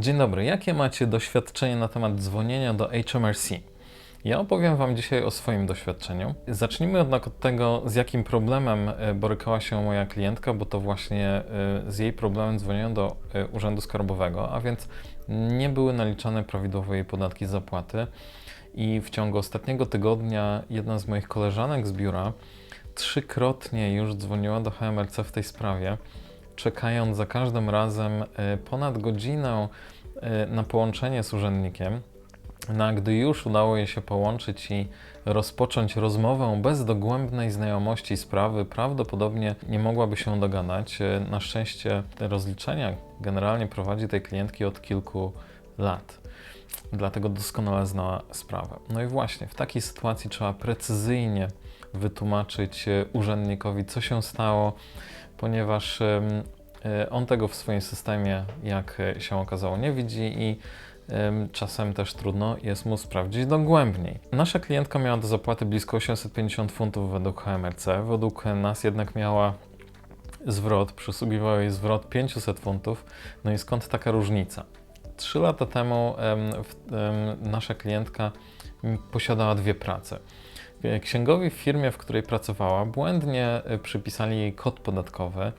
Dzień dobry, jakie macie doświadczenie na temat dzwonienia do HMRC? Ja opowiem Wam dzisiaj o swoim doświadczeniu. Zacznijmy jednak od tego, z jakim problemem e, borykała się moja klientka, bo to właśnie e, z jej problemem dzwoniłem do e, Urzędu Skarbowego, a więc nie były naliczane prawidłowo jej podatki zapłaty. I w ciągu ostatniego tygodnia jedna z moich koleżanek z biura trzykrotnie już dzwoniła do HMRC w tej sprawie czekając za każdym razem e, ponad godzinę e, na połączenie z urzędnikiem. No a gdy już udało jej się połączyć i rozpocząć rozmowę bez dogłębnej znajomości sprawy, prawdopodobnie nie mogłaby się dogadać. E, Na szczęście te rozliczenia generalnie prowadzi tej klientki od kilku lat. Dlatego doskonale znała sprawę. No i właśnie w takiej sytuacji trzeba precyzyjnie wytłumaczyć urzędnikowi, co się stało, ponieważ e, on tego w swoim systemie, jak e, się okazało, nie widzi i em, czasem też trudno jest mu sprawdzić dogłębniej. Nasza klientka miała do zapłaty blisko 850 funtów według HMRC, według nas jednak miała zwrot, przysługiwał jej zwrot 500 funtów. No i skąd taka różnica? Trzy lata temu nasza klientka posiadała dwie prace. E, Księgowi w firmie, w której pracowała, błędnie e, przypisali jej kod podatkowy,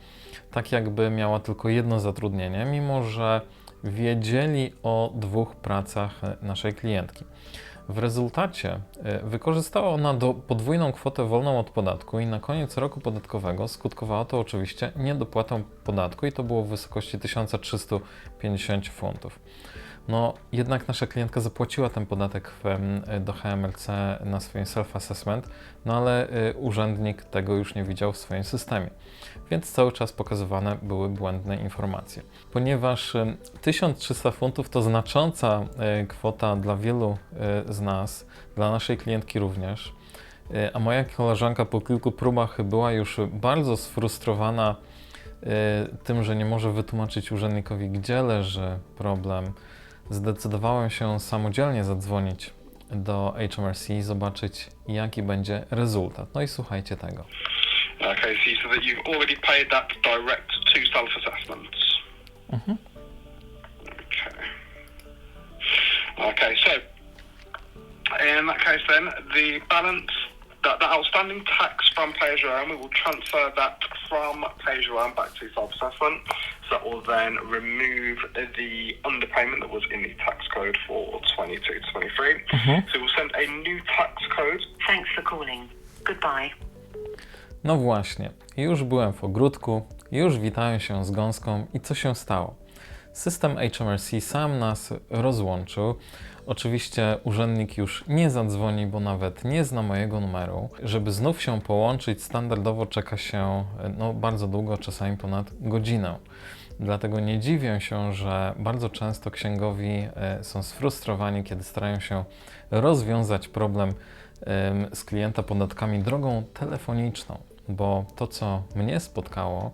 tak jakby miała tylko jedno zatrudnienie, mimo że wiedzieli o dwóch pracach e, naszej klientki. W rezultacie wykorzystała ona do podwójną kwotę wolną od podatku i na koniec roku podatkowego skutkowało to oczywiście niedopłatą podatku i to było w wysokości 1350 funtów. No, jednak nasza klientka zapłaciła ten podatek w, do HMRC na swoim self-assessment, no ale y, urzędnik tego już nie widział w swoim systemie, więc cały czas pokazywane były błędne informacje. Ponieważ em, 1300 funtów to znacząca y, kwota dla wielu y, z nas, dla naszej klientki również, a moja koleżanka po kilku próbach była już bardzo sfrustrowana tym, że nie może wytłumaczyć urzędnikowi, gdzie leży problem, zdecydowałem się samodzielnie zadzwonić do HMRC i zobaczyć, jaki będzie rezultat. No i słuchajcie tego. Okay, so you said that you've already paid that direct to self-assessments. Mhm. Okay. Okay, so in that case, then the balance, that, that outstanding tax from pay as you earn, we will transfer that from pay as you earn back to self-assessment. That will then remove the underpayment that was in the tax code for 22 to 23. So we'll send a new tax code Thanks for calling. Goodbye. No właśnie, już byłem w ogródku, już witałem się z gąską i co się stało? System HMRC sam nas rozłączył. Oczywiście urzędnik już nie zadzwoni, bo nawet nie zna mojego numeru. Żeby znów się połączyć, standardowo czeka się no, bardzo długo, czasami ponad godzinę. Dlatego nie dziwię się, że bardzo często księgowi e, są sfrustrowani, kiedy starają się rozwiązać problem em, z klienta podatkami drogą telefoniczną, bo to, co mnie spotkało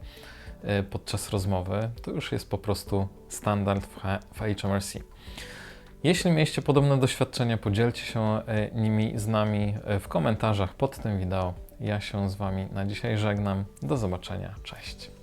e, podczas rozmowy, to już jest po prostu standard w, HMRC. Jeśli mieliście podobne doświadczenia, podzielcie się e, nimi z nami w komentarzach pod tym wideo. Ja się z Wami na dzisiaj żegnam. Do zobaczenia. Cześć.